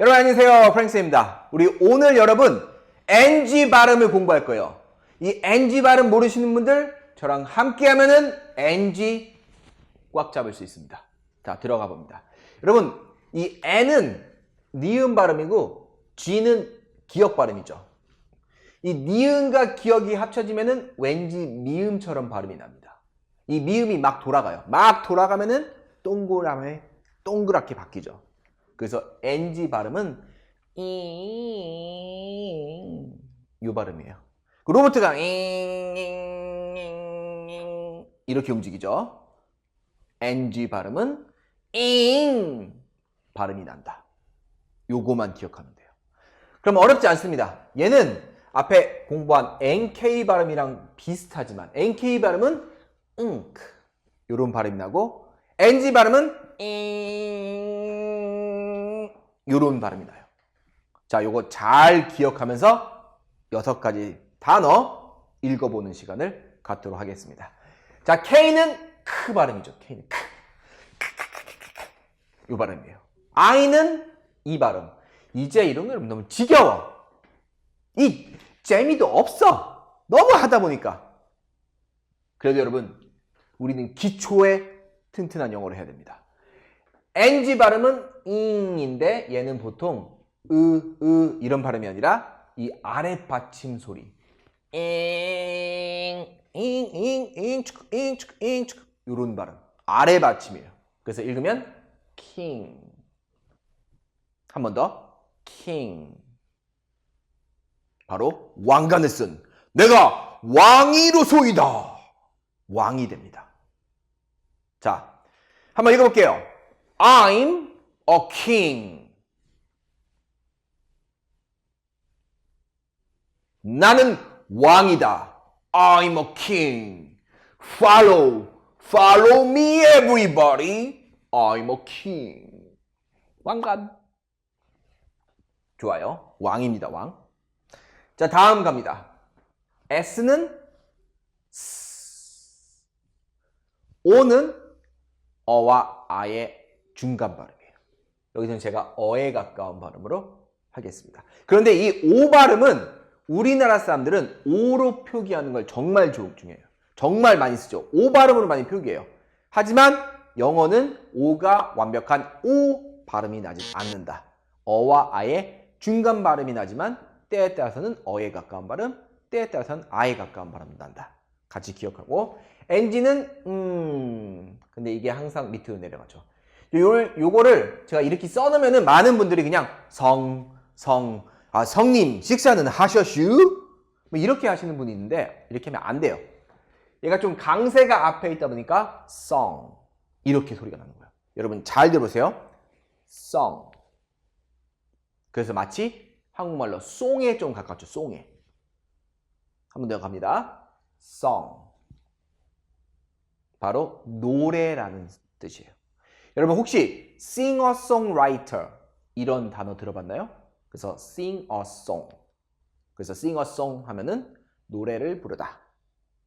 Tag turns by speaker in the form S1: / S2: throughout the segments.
S1: 여러분 안녕하세요. 프랭스입니다. 우리 오늘 여러분 NG 발음을 공부할 거예요. 이 NG 발음 모르시는 분들 저랑 함께 하면은 NG 꽉 잡을 수 있습니다. 자, 들어가 봅니다. 여러분, 이 N은 니은 발음이고 G는 기역 발음이죠. 이 니은과 기역이 합쳐지면은 왠지 미음처럼 발음이 납니다. 이 미음이 막 돌아가요. 막 돌아가면은 동그라미 동그랗게 바뀌죠. 그래서 NG 발음은 이 발음이에요. 그 로봇가 이렇게 움직이죠. NG 발음은 잉 발음이 난다. 요거만 기억하면 돼요. 그럼 어렵지 않습니다. 얘는 앞에 공부한 NK 발음이랑 비슷하지만 NK 발음은 응 요런 발음이 나고 NG 발음은 잉 요런 발음이 나요. 자, 요거 잘 기억하면서 여섯 가지 단어 읽어보는 시간을 갖도록 하겠습니다. 자, K는 크 발음이죠. K는 크. 요 발음이에요. I는 이 발음. 이제 이런 거 여러분 너무 지겨워. 이 재미도 없어. 너무 하다 보니까. 그래도 여러분, 우리는 기초에 튼튼한 영어를 해야 됩니다. NG 발음은 잉인데 얘는 보통 으, 으 이런 발음이 아니라 이 아래 받침 소리. 잉, 잉, 잉, 잉, 축, 잉, 축, 잉, 축 이런 발음. 아래 받침이에요. 그래서 읽으면 king. 한 번 더. king. 바로 왕관을 쓴 내가 왕이로소이다. 왕이 됩니다. 자, 한번 읽어볼게요. I'm a king. 나는 왕이다. I'm a king. Follow, follow me everybody. I'm a king. 왕관. 좋아요. 왕입니다, 왕. 자, 다음 갑니다. S는. O는 어와 아의 중간 발음이에요. 여기서는 제가 어에 가까운 발음으로 하겠습니다. 그런데 이 오 발음은 우리나라 사람들은 오로 표기하는 걸 정말 조- 중요해요. 정말 많이 쓰죠. 오 발음으로 많이 표기해요. 하지만 영어는 오가 완벽한 오 발음이 나지 않는다. 어와 아의 중간 발음이 나지만 때에 따라서는 어에 가까운 발음, 때에 따라서는 아에 가까운 발음이 난다. 같이 기억하고 NG는 음 근데 이게 항상 밑으로 내려가죠. 요 요거를 제가 이렇게 써놓으면은 많은 분들이 그냥 성, 성, 아 성님 식사는 하셨슈? 뭐 이렇게 하시는 분이 있는데 이렇게 하면 안 돼요. 얘가 좀 강세가 앞에 있다 보니까 song 이렇게 소리가 나는 거예요. 여러분 잘 들어보세요. song. 그래서 마치 한국말로 송에 좀 가깝죠. 송에. 한 번 더 갑니다. song. 바로 노래라는 뜻이에요. 여러분 혹시 singer-songwriter 이런 단어 들어봤나요? 그래서 song. 그래서 song 하면은 노래를 부르다.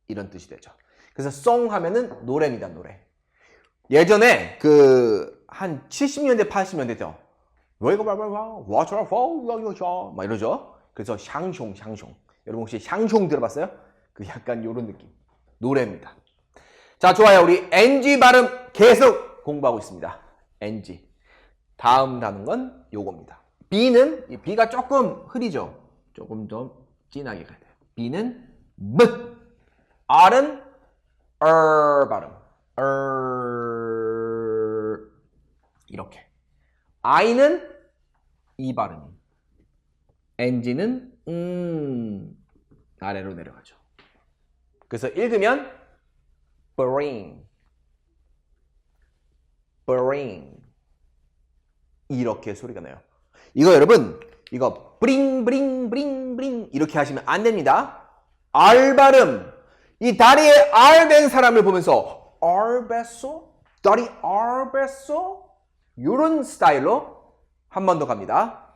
S1: 이런 뜻이 되죠. 그래서 song 하면은 노래입니다, 노래. 예전에 그 한 70년대, 80년대 때막 이러죠. 그래서 샹숑, 샹숑. 여러분 혹시 샹숑 들어봤어요? 그 약간 요런 느낌. 노래입니다. 자, 좋아요. 우리 NG 발음 계속 공부하고 있습니다. NG. 다음 단어는 요겁니다. B는 이 B가 조금 흐리죠. 조금 더 진하게 가야 돼요. B는 M. R은 R 발음. R 이렇게. I는 이 발음이. NG는 음 아래로 내려가죠. 그래서 읽으면 bring, bring 이렇게 소리가 나요. 이거 여러분 이거 bring, bring, bring, bring 이렇게 하시면 안 됩니다. R 발음 이 다리에 R 된 사람을 보면서 R 뱃소? 다리 R 뱃소? 이런 스타일로 한 번 더 갑니다.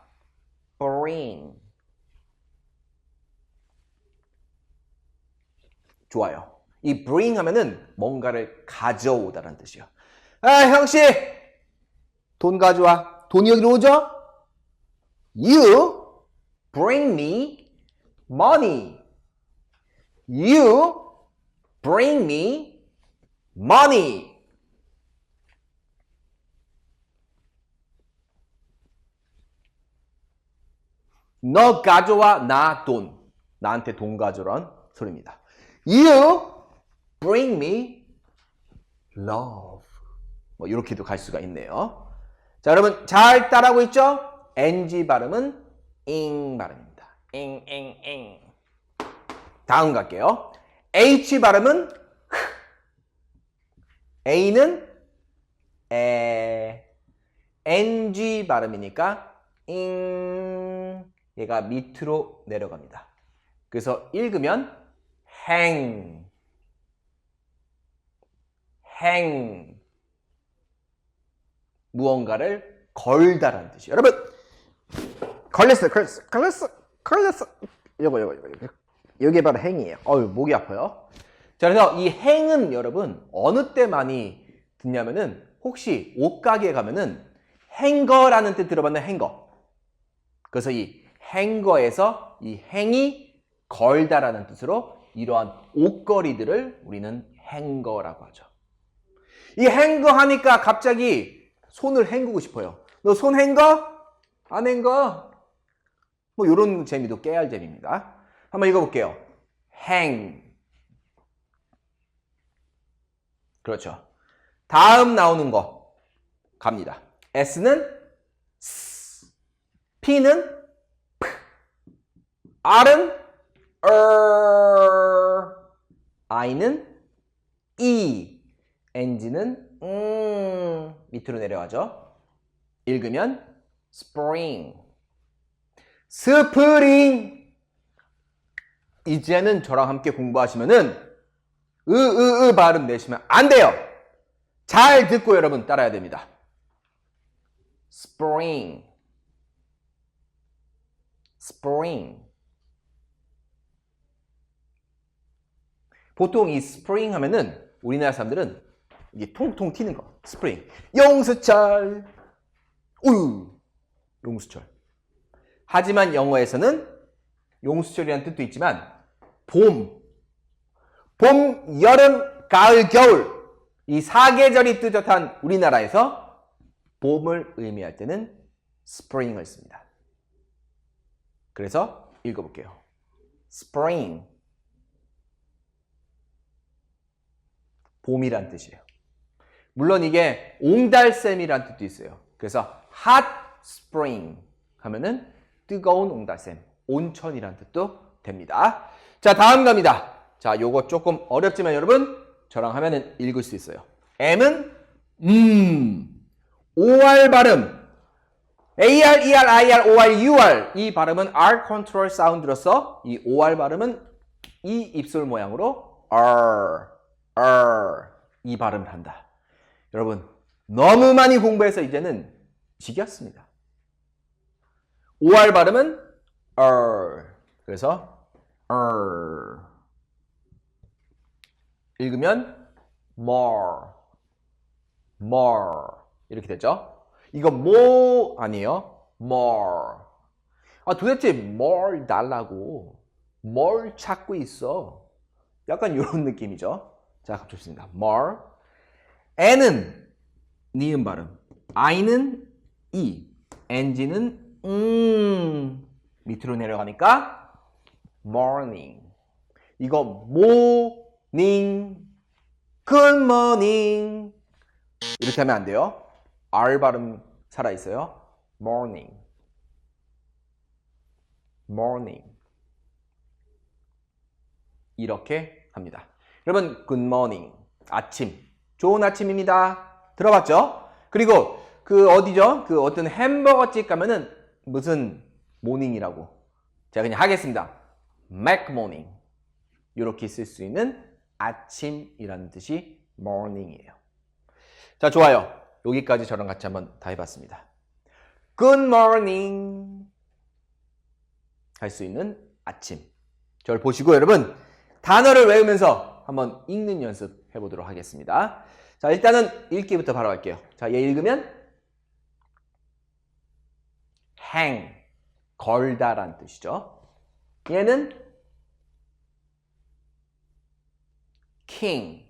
S1: bring 좋아요. 이 bring 하면은 뭔가를 가져오다라는 뜻이에요. 아, 형씨! 돈 가져와. 돈이 여기로 오죠? You bring me money. You bring me money. 너 가져와 나 돈. 나한테 돈 가져란 소리입니다. You bring me love. 뭐 이렇게도 갈 수가 있네요. 자, 여러분 잘 따라하고 있죠? ng 발음은 ing 발음입니다. ing ing ing. 다음 갈게요. h 발음은 흑. a는 에. ng 발음이니까 ing 얘가 밑으로 내려갑니다. 그래서 읽으면 hang hang 무언가를 걸다라는 뜻이에요. 여러분 걸렸어, 걸렸어, 걸렸어, 걸렸어. 요거, 요거, 요거, 요거. 여기 바로 행이에요. 어유 목이 아파요. 자, 그래서 이 행은 여러분 어느 때 많이 듣냐면은 혹시 옷가게에 가면은 행거라는 뜻 들어봤나요? 행거. 그래서 이 행거에서 이 행이 걸다라는 뜻으로 이러한 옷걸이들을 우리는 행거라고 하죠. 이 행거 하니까 갑자기 손을 헹구고 싶어요. 너 손 헹거? 안 헹거? 뭐 이런 재미도 깨알 재미입니다. 한번 읽어볼게요. hang. 그렇죠. 다음 나오는 거 갑니다. S는 S, P는 P, R은 R, I는 E, NG는 음 밑으로 내려가죠. 읽으면 spring, 스프링. 이제는 저랑 함께 공부하시면은 으으으 발음 내시면 안 돼요. 잘 듣고 여러분 따라야 됩니다. spring, spring. 보통 이 spring 하면은 우리나라 사람들은 이게 통통 튀는 거. spring. 용수철. 우유. 용수철. 하지만 영어에서는 용수철이라는 뜻도 있지만 봄, 봄, 여름, 가을, 겨울 이 사계절이 뚜렷한 우리나라에서 봄을 의미할 때는 spring을 씁니다. 그래서 읽어볼게요. spring 봄이란 뜻이에요. 물론 이게 옹달샘이란 뜻도 있어요. 그래서 hot spring 하면은 뜨거운 옹달샘, 온천이란 뜻도 됩니다. 자, 다음 갑니다. 자, 요거 조금 어렵지만 여러분 저랑 하면은 읽을 수 있어요. M은 음, OR 발음. AR, ER, IR, OR, UR 이 발음은 R 컨트롤 사운드로서 이 OR 발음은 이 입술 모양으로 R, R 이 발음을 한다. 여러분 너무 많이 공부해서 이제는 지겼습니다. OR 발음은 R 그래서 R 읽으면 more, more 이렇게 되죠. 이거 뭐 아니에요? more. 아 도대체 뭘 달라고? 뭘 찾고 있어? 약간 이런 느낌이죠. 자, 합쳤습니다. more. N은 니은 발음. i는 e. ng는 음 밑으로 내려가니까 morning. 이거 morning, good morning 이렇게 하면 안 돼요. R 발음 살아 있어요. morning, morning 이렇게 합니다. 여러분 good morning 아침 좋은 아침입니다. 들어봤죠? 그리고 그 어디죠? 그 어떤 햄버거 집 가면은 무슨 모닝이라고 제가 그냥 하겠습니다. Mac morning 이렇게 쓸 수 있는 아침이라는 뜻이 morning이에요. 자, 좋아요. 여기까지 저랑 같이 한번 다 해봤습니다. Good morning. 할 수 있는 아침. 저를 보시고 여러분 단어를 외우면서 한번 읽는 연습 해보도록 하겠습니다. 자, 일단은 읽기부터 바로 할게요. 자, 얘 읽으면 hang. 걸다란 뜻이죠. 얘는 king,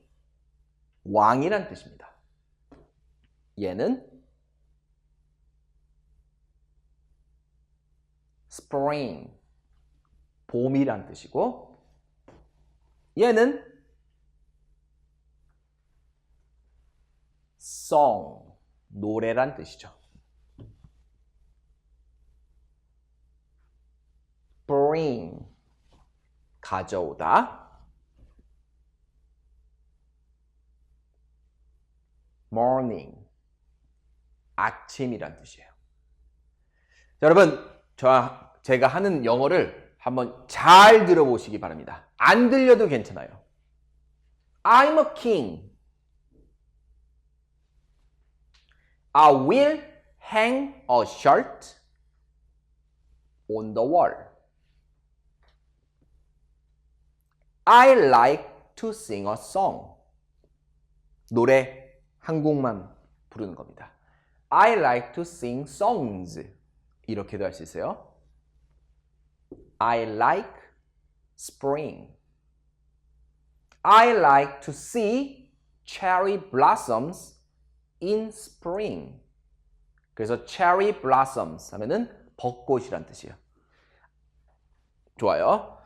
S1: 왕이란 뜻입니다. 얘는 spring, 봄이란 뜻이고 얘는 song, 노래란 뜻이죠. bring, 가져오다. morning, 아침이란 뜻이에요. 자, 여러분, 저 제가 하는 영어를 한번 잘 들어보시기 바랍니다. 안 들려도 괜찮아요. I'm a king. I will hang a shirt on the wall. I like to sing a song. 노래 한 곡만 부르는 겁니다. I like to sing songs. 이렇게도 할 수 있어요. I like spring. I like to see cherry blossoms in spring. 그래서 cherry blossoms 하면은 벚꽃이란 뜻이에요. 좋아요.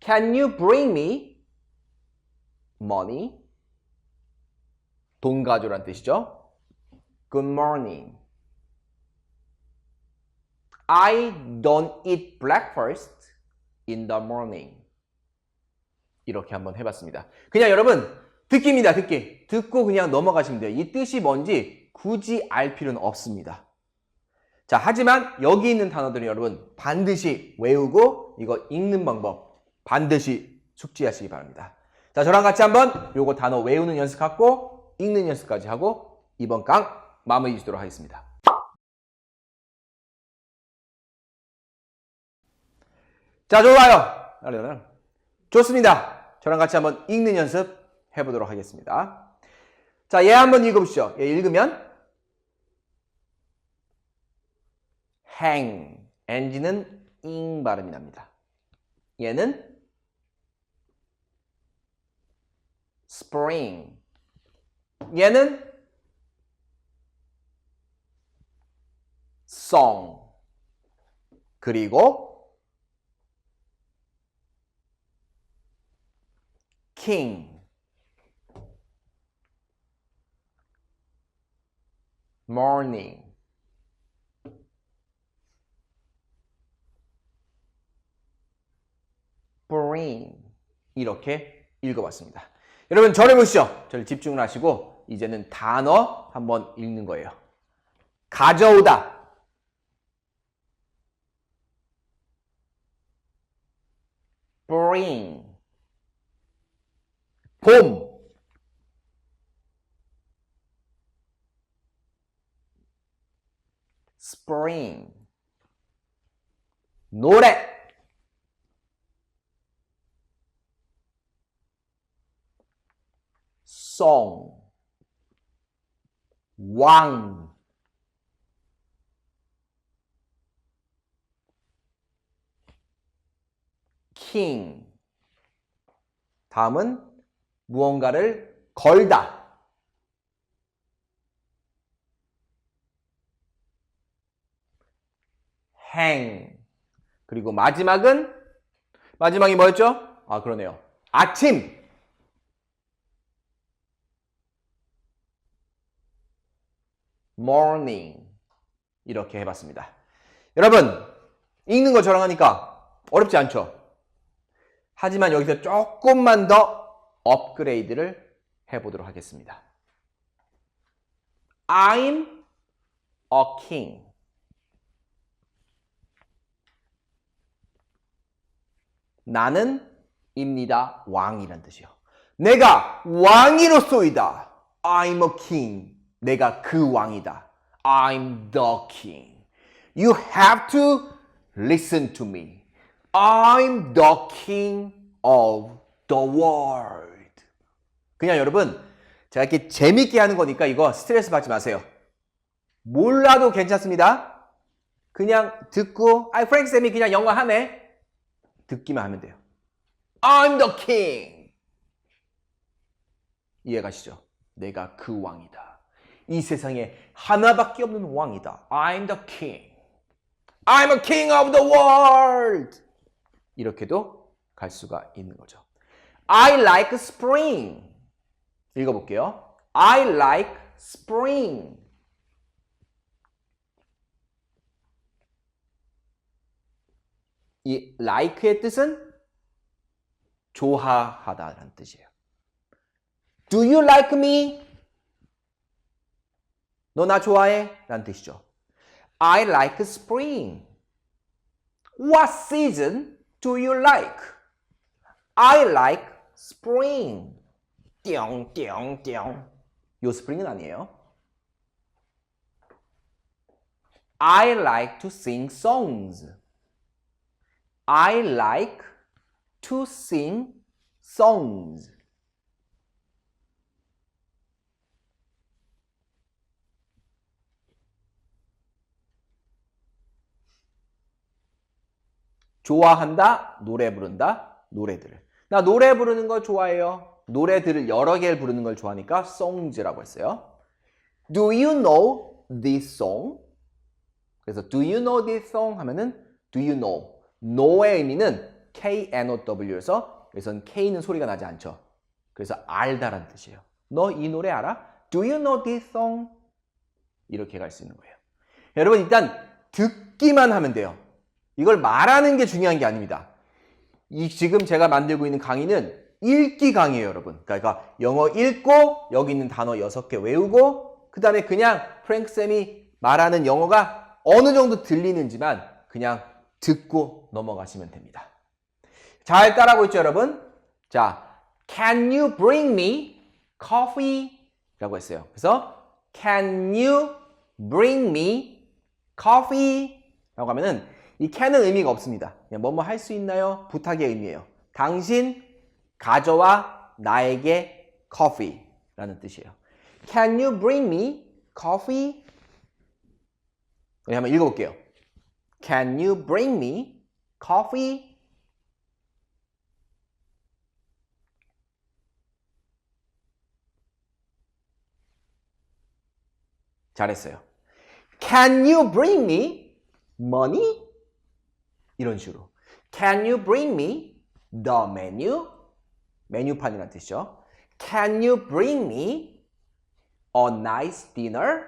S1: Can you bring me money? 돈 가져란 뜻이죠. Good morning. I don't eat breakfast in the morning. 이렇게 한번 해봤습니다. 그냥 여러분 듣기입니다. 듣기. 듣고 그냥 넘어가시면 돼요. 이 뜻이 뭔지 굳이 알 필요는 없습니다. 자, 하지만 여기 있는 단어들은 여러분 반드시 외우고 이거 읽는 방법 반드시 숙지하시기 바랍니다. 자, 저랑 같이 한번 요거 단어 외우는 연습하고 읽는 연습까지 하고 이번 강 마무리 짓도록 하겠습니다. 자, 좋아요. 좋습니다. 저랑 같이 한번 읽는 연습 해보도록 하겠습니다. 자, 얘 한번 읽어보시죠. 얘 읽으면 hang, ng는 잉 발음이 납니다. 얘는 spring, 얘는 song, 그리고 king, morning, spring 이렇게 읽어봤습니다. 여러분 저를 보시죠. 저를 집중을 하시고 이제는 단어 한번 읽는 거예요. 가져오다. bring 봄 spring 노래 song 왕 king 다음은 무언가를 걸다 hang 그리고 마지막은 마지막이 뭐였죠? 아 그러네요. 아침 morning 이렇게 해봤습니다. 여러분 읽는 거 저랑 하니까 어렵지 않죠? 하지만 여기서 조금만 더 업그레이드를 해보도록 하겠습니다. I'm a king. 나는 입니다. 왕이란 뜻이요. 내가 왕이로소이다. I'm a king. 내가 그 왕이다. I'm the king. You have to listen to me. I'm the king of the world. 그냥 여러분, 제가 이렇게 재밌게 하는 거니까 이거 스트레스 받지 마세요. 몰라도 괜찮습니다. 그냥 듣고 아 프랭크 쌤이 그냥 영어 하네. 듣기만 하면 돼요. I'm the king. 이해가시죠? 내가 그 왕이다. 이 세상에 하나밖에 없는 왕이다. I'm the king. I'm a king of the world. 이렇게도 갈 수가 있는 거죠. I like spring. 읽어볼게요. I like spring. 이 like의 뜻은 좋아하다라는 뜻이에요. Do you like me? 너 나 좋아해? 라는 뜻이죠. I like spring. What season do you like? I like spring. 띵띵띵. 요 스프링은 아니에요. I like to sing songs. I like to sing songs. 좋아한다, 노래 부른다, 노래들을. 나 노래 부르는 거 좋아해요. 노래들을 여러 개를 부르는 걸 좋아하니까 songs라고 했어요. Do you know this song? 그래서 do you know this song 하면은 do you know? Know의 의미는 K-N-O-W에서 여기선 K는 소리가 나지 않죠. 그래서 알다라는 뜻이에요. 너 이 노래 알아? Do you know this song? 이렇게 갈 수 있는 거예요. 여러분 일단 듣기만 하면 돼요. 이걸 말하는 게 중요한 게 아닙니다. 이 지금 제가 만들고 있는 강의는 읽기 강의예요, 여러분. 그러니까 영어 읽고 여기 있는 단어 6개 외우고 그다음에 그냥 프랭크 쌤이 말하는 영어가 어느 정도 들리는지만 그냥 듣고 넘어가시면 됩니다. 잘 따라하고 있죠, 여러분? 자, can you bring me coffee? 라고 했어요. 그래서 can you bring me coffee? 라고 하면은 이 can은 의미가 없습니다. 그냥 뭐뭐 할 수 있나요? 부탁의 의미예요. 당신 가져와 나에게 coffee라는 뜻이에요. Can you bring me coffee? 우리 한번 읽어볼게요. Can you bring me coffee? 잘했어요. Can you bring me money? 이런 식으로. Can you bring me the menu? 메뉴판이라는 뜻이죠. Can you bring me a nice dinner?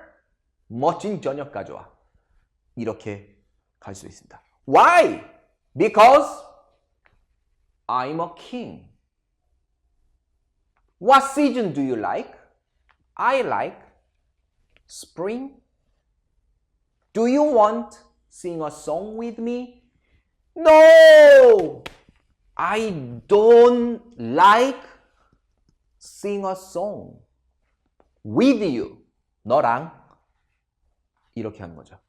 S1: 멋진 저녁 가져와. 이렇게 갈 수 있습니다. Why? Because I'm a king. What season do you like? I like spring. Do you want sing a song with me? No! I don't like sing a song with you. 너랑 이렇게 하는 거죠.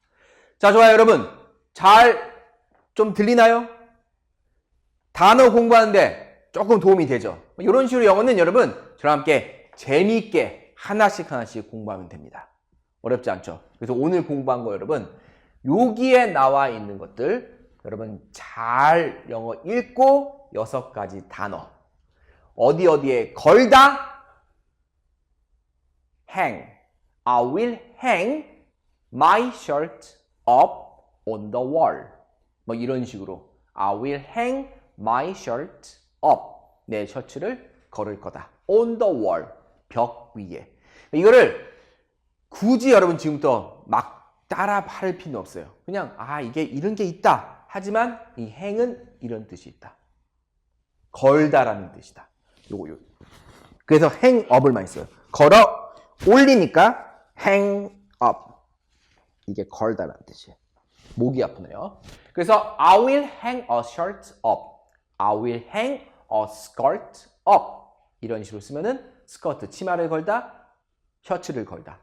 S1: 자, 좋아요, 여러분. 잘 좀 들리나요? 단어 공부하는데 조금 도움이 되죠. 이런 식으로 영어는 여러분 저랑 함께 재미있게 하나씩 하나씩 공부하면 됩니다. 어렵지 않죠? 그래서 오늘 공부한 거 여러분 여기에 나와 있는 것들 여러분 잘 영어 읽고 여섯 가지 단어 어디 어디에 걸다 hang I will hang my shirt up on the wall 뭐 이런 식으로 I will hang my shirt up 내 셔츠를 걸을 거다 on the wall 벽 위에 이거를 굳이 여러분 지금부터 막 따라 할 필요는 없어요. 그냥 아 이게 이런 게 있다. 하지만 이 행은 이런 뜻이 있다. 걸다라는 뜻이다. 요거 요. 그래서 행업을만 있어요. 걸어 올리니까 행업. 이게 걸다라는 뜻이에요. 목이 아프네요. 그래서 I will hang a shirt up. I will hang a skirt up. 이런 식으로 쓰면은 스커트 치마를 걸다, 셔츠를 걸다.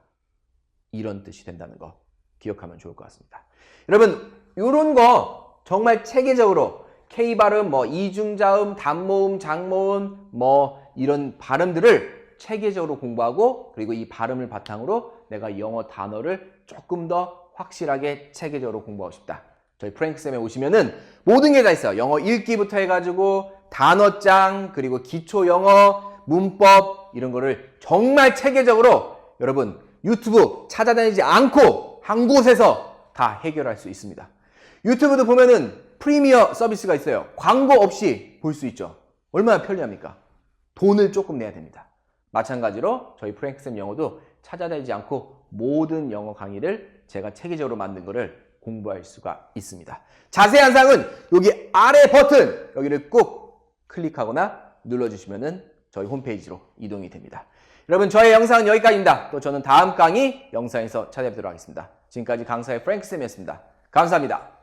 S1: 이런 뜻이 된다는 거 기억하면 좋을 것 같습니다. 여러분, 이런 거 정말 체계적으로 K 발음, 뭐 이중자음, 단모음, 장모음, 뭐 이런 발음들을 체계적으로 공부하고 그리고 이 발음을 바탕으로 내가 영어 단어를 조금 더 확실하게 체계적으로 공부하고 싶다. 저희 프랭크쌤에 오시면은 모든 게 다 있어요. 영어 읽기부터 해가지고 단어장 그리고 기초 영어 문법 이런 거를 정말 체계적으로 여러분 유튜브 찾아다니지 않고 한 곳에서 다 해결할 수 있습니다. 유튜브도 보면은 프리미어 서비스가 있어요. 광고 없이 볼 수 있죠. 얼마나 편리합니까? 돈을 조금 내야 됩니다. 마찬가지로 저희 프랭크쌤 영어도 찾아다니지 않고 모든 영어 강의를 제가 체계적으로 만든 거를 공부할 수가 있습니다. 자세한 사항은 여기 아래 버튼 여기를 꾹 클릭하거나 눌러주시면은 저희 홈페이지로 이동이 됩니다. 여러분 저의 영상은 여기까지입니다. 또 저는 다음 강의 영상에서 찾아뵙도록 하겠습니다. 지금까지 강사의 프랭크쌤이었습니다. 감사합니다.